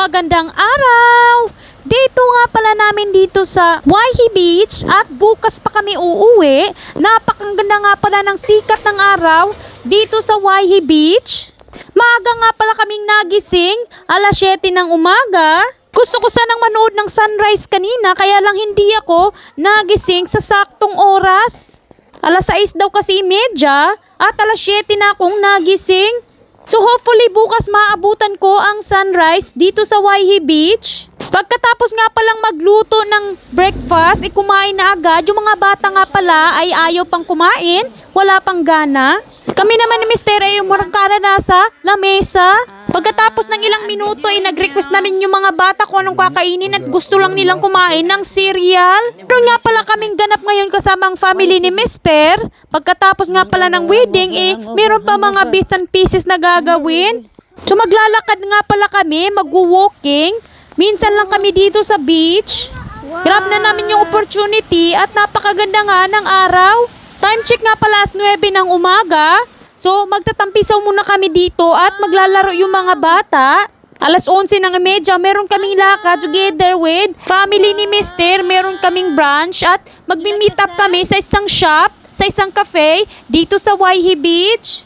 Magandang araw! Dito nga pala namin dito sa Waihi Beach at bukas pa kami uuwi. Napakaganda nga pala ng sikat ng araw dito sa Waihi Beach. Maaga nga pala kaming nagising, alas 7 ng umaga. Gusto ko sanang manood ng sunrise kanina kaya lang hindi ako nagising sa saktong oras. Alas 6 daw kasi imedya at alas 7 na akong nagising. So hopefully bukas maabutan ko ang sunrise dito sa Waihi Beach. Pagkatapos nga palang magluto ng breakfast, ikumain na agad. Yung mga bata nga pala ay ayaw pang kumain, wala pang gana. Kami naman ni Mister ay umurangkara na sa lamesa. Pagkatapos ng ilang minuto ay nag-request na rin yung mga bata kung anong kakainin at gusto lang nilang kumain ng cereal. Pero nga pala kaming ganap ngayon kasama ang family ni Mister. Pagkatapos nga pala ng wedding eh, meron pa mga bits and pieces na gagawin. So maglalakad nga pala kami, magwo-walking. Minsan lang kami dito sa beach. Grab na namin yung opportunity at napakaganda nga ng araw. Time check nga pala as 9 ng umaga. So magtatampisaw muna kami dito at maglalaro yung mga bata. Alas 11 ng medya, meron kaming lakad together with family ni Mister. Meron kaming branch at magmi-meet up kami sa isang shop, sa isang cafe dito sa Waihi Beach.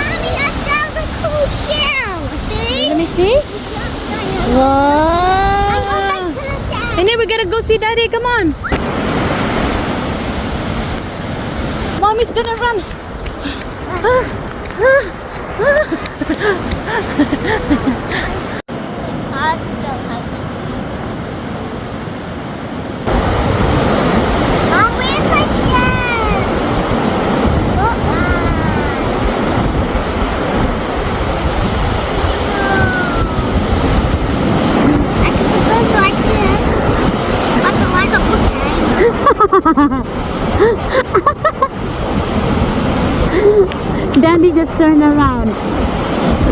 Mommy, I found a cool shell. See? Let me see. Wow. the. And then we gotta go see daddy. Come on. Mommy's gonna run. ハハハハ。Daddy just turned around.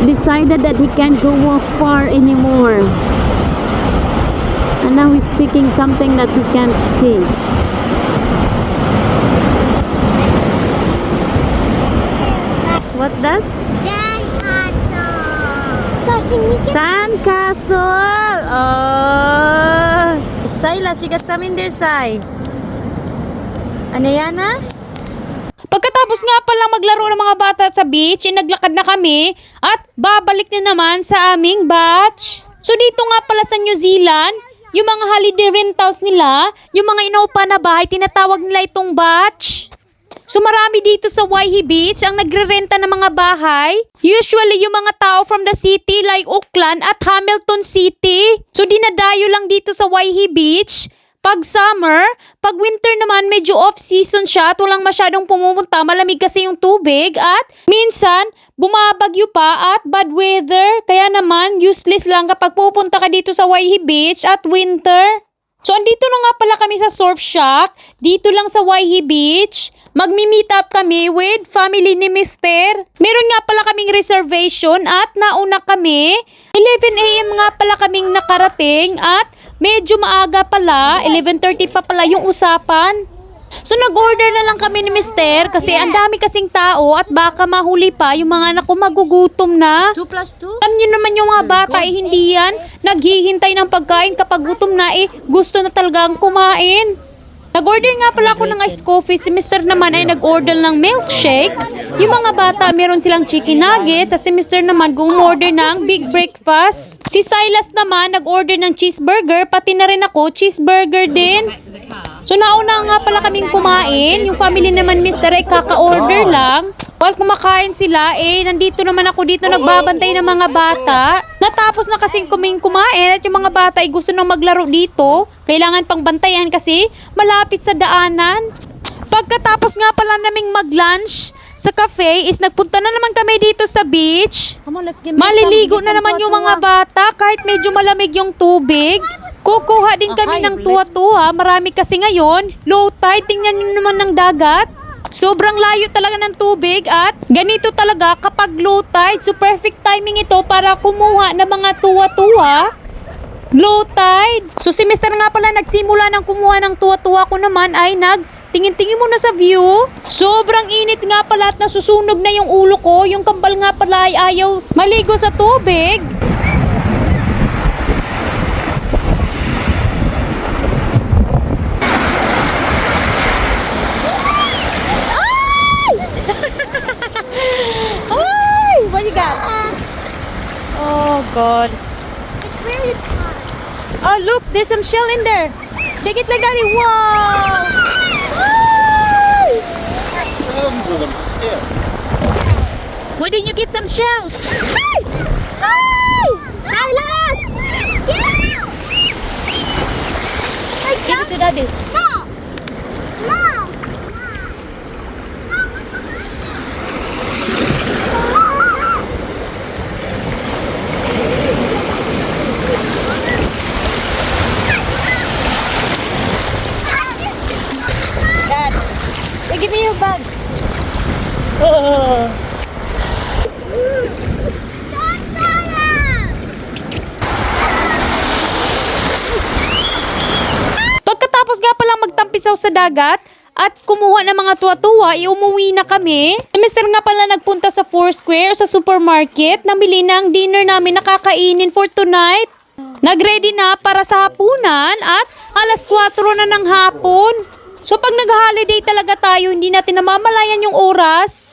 Decided that he can't go walk far anymore. And now he's speaking something that he can't see. What's that? Sandcastle. Sandcastle! Oh! Silas, you got some in there, Sai. Ano yan, ha? Pagkatapos nga pala maglaro ng mga bata sa beach, eh, naglakad na kami at babalik na naman sa aming batch. So dito nga pala sa New Zealand, yung mga holiday rentals nila, yung mga inaupa na bahay, tinatawag nila itong batch. So marami dito sa Waihi Beach ang nagre-renta ng mga bahay. Usually yung mga tao from the city like Auckland at Hamilton City. So dinadayo lang dito sa Waihi Beach. Pag summer, pag winter naman medyo off-season siya at walang masyadong pumupunta. Malamig kasi yung tubig at minsan bumabagyo pa at bad weather. Kaya naman useless lang kapag pupunta ka dito sa Waihi Beach at winter. So, andito na nga pala kami sa Surf Shack. Dito lang sa Waihi Beach. Magmi-meet up kami with family ni Mister. Meron nga pala kaming reservation at nauna kami. 11 a.m. nga pala kaming nakarating at medyo maaga pala. 11.30 pa pala yung usapan. So nag-order na lang kami ni Mister kasi ang dami kasing tao at baka mahuli pa yung mga anak ko magugutom na. 2 plus 2? Alam niyo naman yung mga bata eh, hindi yan naghihintay ng pagkain kapag gutom na eh, gusto na talagang kumain. Nag-order nga pala ako ng iced coffee. Si Mr. naman ay nag-order ng milkshake. Yung mga bata, meron silang chicken nuggets. Si Mr. naman gumorder ng big breakfast. Si Silas naman nag-order ng cheeseburger. Pati na rin ako, cheeseburger din. So nauna nga pala kaming kumain. Yung family naman Mr. ay kaka-order lang. While kumakain sila, eh, nandito naman ako dito nagbabantay ng mga bata. Natapos na kasing kuming kumain at yung mga bata ay gusto nang maglaro dito. Kailangan pang bantayan kasi malapit sa daanan. Pagkatapos nga pala naming mag-lunch sa cafe is nagpunta na naman kami dito sa beach. Come on, let's give Maliligo na naman yung mga bata kahit medyo malamig yung tubig. Kukuha din kami Okay, ng tuwa-tuwa. Marami kasi ngayon. Low tide, tingnan nyo naman ng dagat. Sobrang layo talaga ng tubig at ganito talaga kapag low tide. So perfect timing ito para kumuha ng mga tuwa-tuwa. Low tide. So si Mr. nga pala nagsimula ng kumuha ng tuwa-tuwa ko naman ay nag tingin-tingin muna sa view. Sobrang init nga pala at nasusunog na yung ulo ko. Yung kambal nga pala ay ayaw maligo sa tubig. Very fun. Oh, look, there's some shell in there. Take it like daddy. Wow! Thousands of them still. Why didn't you get some shells? Magtampisaw sa dagat at kumuha ng mga tuwa-tuwa, iumuwi na kami. Si Mr. nga pala nagpunta sa Foursquare sa supermarket, namili ng dinner namin na kakainin for tonight. Nagready na para sa hapunan at alas 4 na ng hapon. So pag nag-holiday talaga tayo, hindi natin namamalayan yung oras.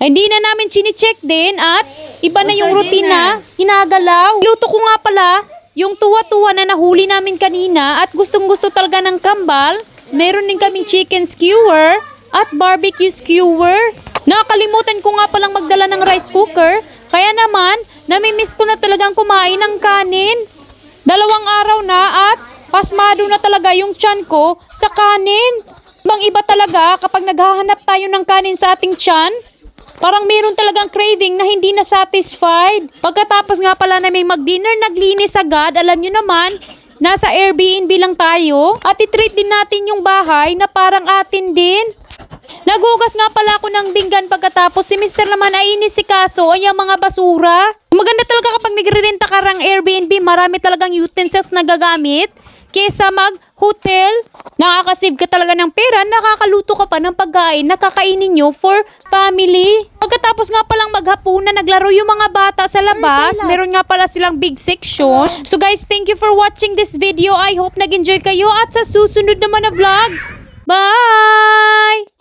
Ay, Hindi na namin chine-check din at iba na yung routine na hinagalaw. Luto ko nga pala yung tuwa-tuwa na nahuli namin kanina at gustong-gusto talaga ng kambal. Meron din kaming chicken skewer at barbecue skewer. Nakakalimutan ko nga palang magdala ng rice cooker. Kaya naman, namimiss ko na talagang kumain ng kanin. Dalawang araw na at pasmado na talaga yung tiyan ko sa kanin. Bang iba talaga kapag naghahanap tayo ng kanin sa ating tiyan. Parang meron talagang craving na hindi na satisfied. Pagkatapos nga pala namin mag-dinner, naglinis agad. Alam nyo naman, nasa Airbnb lang tayo. At itreat din natin yung bahay na parang atin din. Nagugas nga pala ako ng binggan pagkatapos si Mr. naman ay inisikaso ay ang mga basura. Maganda talaga kapag nagre-renta ka ng Airbnb, marami talagang utensils na gagamit. Kesa mag-hotel, nakakasave ka talaga ng pera, nakakaluto ka pa ng pagkain na kakainin nyo for family. Pagkatapos nga palang maghapunan, naglaro yung mga bata sa labas. Meron nga pala silang big section. So guys, thank you for watching this video. I hope nag-enjoy kayo at sa susunod naman na vlog. Bye!